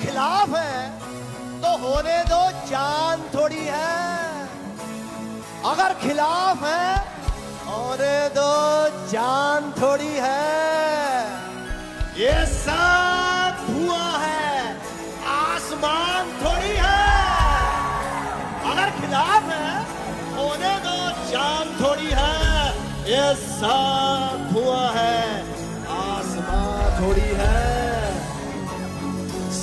खिलाफ है तो होने दो जान थोड़ी है। अगर खिलाफ है, होने दो जान थोड़ी है। ये सब धुआँ है, आसमान थोड़ी है। अगर खिलाफ है, होने दो जान थोड़ी है, ये सब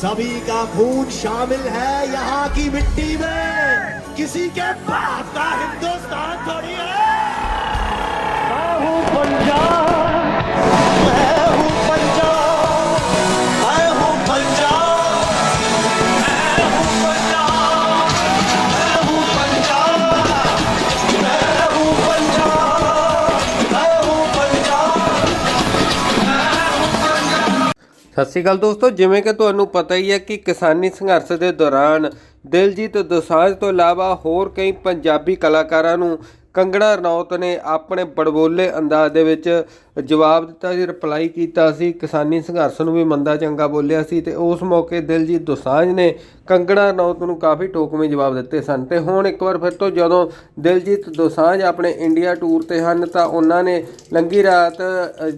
सभी का खून शामिल है यहाँ की मिट्टी में किसी के बाप का हिंदुस्तान थोड़ी है ਸਤਿ ਸ਼੍ਰੀ ਅਕਾਲ ਦੋਸਤੋ, ਜਿਵੇਂ ਕਿ ਤੁਹਾਨੂੰ ਪਤਾ ਹੀ ਹੈ ਕਿ ਕਿਸਾਨੀ ਸੰਘਰਸ਼ ਦੇ ਦੌਰਾਨ ਦਿਲਜੀਤ ਦੋਸਾਂਝ ਤੋਂ ਇਲਾਵਾ ਹੋਰ ਕਈ ਪੰਜਾਬੀ ਕਲਾਕਾਰਾਂ ਨੂੰ ਕੰਗਣਾ ਰਣੌਤ ਨੇ ਆਪਣੇ ਬੜਬੋਲੇ ਅੰਦਾਜ਼ ਦੇ ਵਿੱਚ ਜਵਾਬ ਦਿੱਤਾ ਸੀ ਰਿਪਲਾਈ ਕੀਤਾ ਸੀ। ਕਿਸਾਨੀ ਸੰਘਰਸ਼ ਨੂੰ ਵੀ ਮੰਦਾ ਚੰਗਾ ਬੋਲਿਆ ਸੀ ਤੇ ਉਸ ਮੌਕੇ ਦਿਲਜੀਤ ਦੋਸਾਂਝ ਨੇ ਕੰਗਣਾ ਰਣੌਤ ਨੂੰ ਕਾਫੀ ਟੋਕਵੇਂ ਜਵਾਬ ਦਿੱਤੇ ਸਨ। ਤੇ ਹੁਣ ਇੱਕ ਵਾਰ ਫਿਰ ਤੋਂ ਜਦੋਂ ਦਿਲਜੀਤ ਦੋਸਾਂਝ ਆਪਣੇ ਇੰਡੀਆ ਟੂਰ ਤੇ ਹਨ ਤਾਂ ਉਹਨਾਂ ਨੇ ਲੰਗੀ ਰਾਤ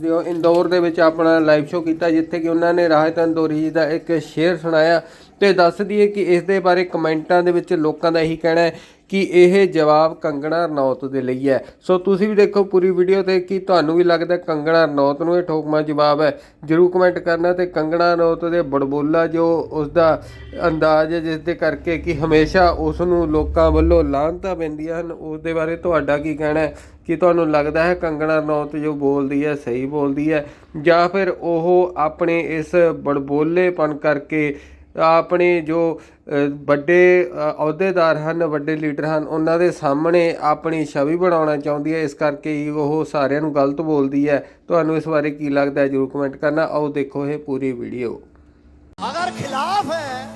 ਜੋ ਇੰਦੌਰ ਦੇ ਵਿੱਚ ਆਪਣਾ ਲਾਈਵ ਸ਼ੋਅ ਕੀਤਾ, ਜਿੱਥੇ ਕਿ ਉਹਨਾਂ ਨੇ ਰਾਹਤ ਅੰਦੋਰੀ ਜੀ ਦਾ ਇੱਕ ਸ਼ੇਅਰ ਸੁਣਾਇਆ। ਤੇ ਦੱਸ ਦਈਏ ਕਿ ਇਸ ਦੇ ਬਾਰੇ ਕਮੈਂਟਾਂ ਦੇ ਵਿੱਚ ਲੋਕਾਂ ਦਾ ਇਹੀ ਕਹਿਣਾ ਹੈ ਕਿ ਇਹ ਜਵਾਬ ਕੰਗਣਾ ਰਣੌਤ ਦੇ ਲਈ ਹੈ। ਸੋ ਤੁਸੀਂ ਵੀ ਦੇਖੋ ਪੂਰੀ ਵੀਡੀਓ ਤੇ ਕਿ ਤੁਹਾਨੂੰ ਵੀ ਲੱਗਦਾ ਕੰਗਣਾ ਰਣੌਤ ਨੂੰ ਇਹ ਠੋਕਮਾ ਜਵਾਬ ਹੈ। ਜਰੂਰ ਕਮੈਂਟ ਕਰਨਾ ਤੇ ਕੰਗਣਾ ਰਣੌਤ ਦੇ ਬੜਬੋਲਾ ਜੋ ਉਸ ਦਾ ਅੰਦਾਜ਼ ਹੈ ਜਿਸ ਦੇ ਕਰਕੇ ਕਿ ਹਮੇਸ਼ਾ ਉਸ ਨੂੰ ਲੋਕਾਂ ਵੱਲੋਂ ਲਾਹਨਤਾਂ ਪੈਂਦੀਆਂ ਹਨ ਉਸ ਦੇ ਬਾਰੇ ਤੁਹਾਡਾ ਕੀ ਕਹਿਣਾ ਹੈ? ਕਿ ਤੁਹਾਨੂੰ ਲੱਗਦਾ ਹੈ ਕੰਗਣਾ ਰਣੌਤ ਜੋ ਬੋਲਦੀ ਹੈ, ਸਹੀ ਬੋਲਦੀ ਹੈ ਜਾਂ ਫਿਰ ਉਹ ਆਪਣੇ ਇਸ ਬੜਬੋਲੇਪਨ ਕਰਕੇ ਆਪਣੇ ਜੋ ਵੱਡੇ ਅਹੁਦੇਦਾਰ ਹਨ, ਵੱਡੇ ਲੀਡਰ ਹਨ, ਉਹਨਾਂ ਦੇ ਸਾਹਮਣੇ ਆਪਣੀ ਛਵੀ ਬਣਾਉਣਾ ਚਾਹੁੰਦੀ ਹੈ। ਇਸ ਕਰਕੇ ਹੀ ਉਹ ਸਾਰਿਆਂ ਨੂੰ ਗਲਤ ਬੋਲਦੀ ਹੈ। ਤੁਹਾਨੂੰ ਇਸ ਬਾਰੇ ਕੀ ਲੱਗਦਾ ਹੈ, ਜਰੂਰ ਕਮੈਂਟ ਕਰਨਾ। ਆਓ ਦੇਖੋ ਇਹ ਪੂਰੀ ਵੀਡੀਓ ਅਗਰ ਖਿਲਾਫ ਹੈ,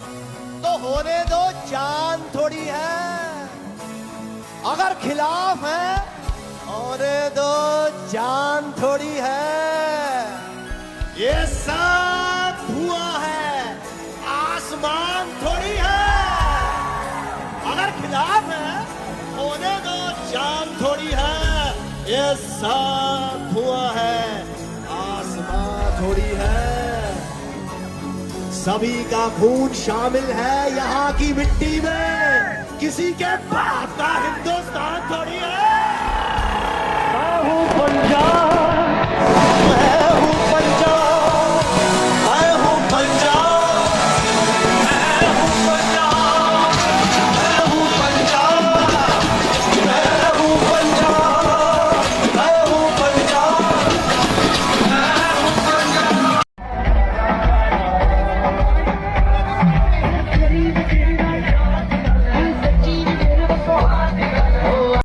ਤਾਂ ਹੋਨੇ ਦੋ ਜਾਨ ਥੋੜੀ ਹੈ। ਅਗਰ ਖਿਲਾਫ ਹੈ ਹੋਨੇ ਦੋ ਜਾਨ ਥੋੜੀ ਹੈ। ਇਹ ਸਭ खिलाफ है? होने दो, जान थोड़ी है। ये सब हुआ है। आसमान थोड़ी है। सभी का खून शामिल है यहाँ की मिट्टी में। किसी के बाप का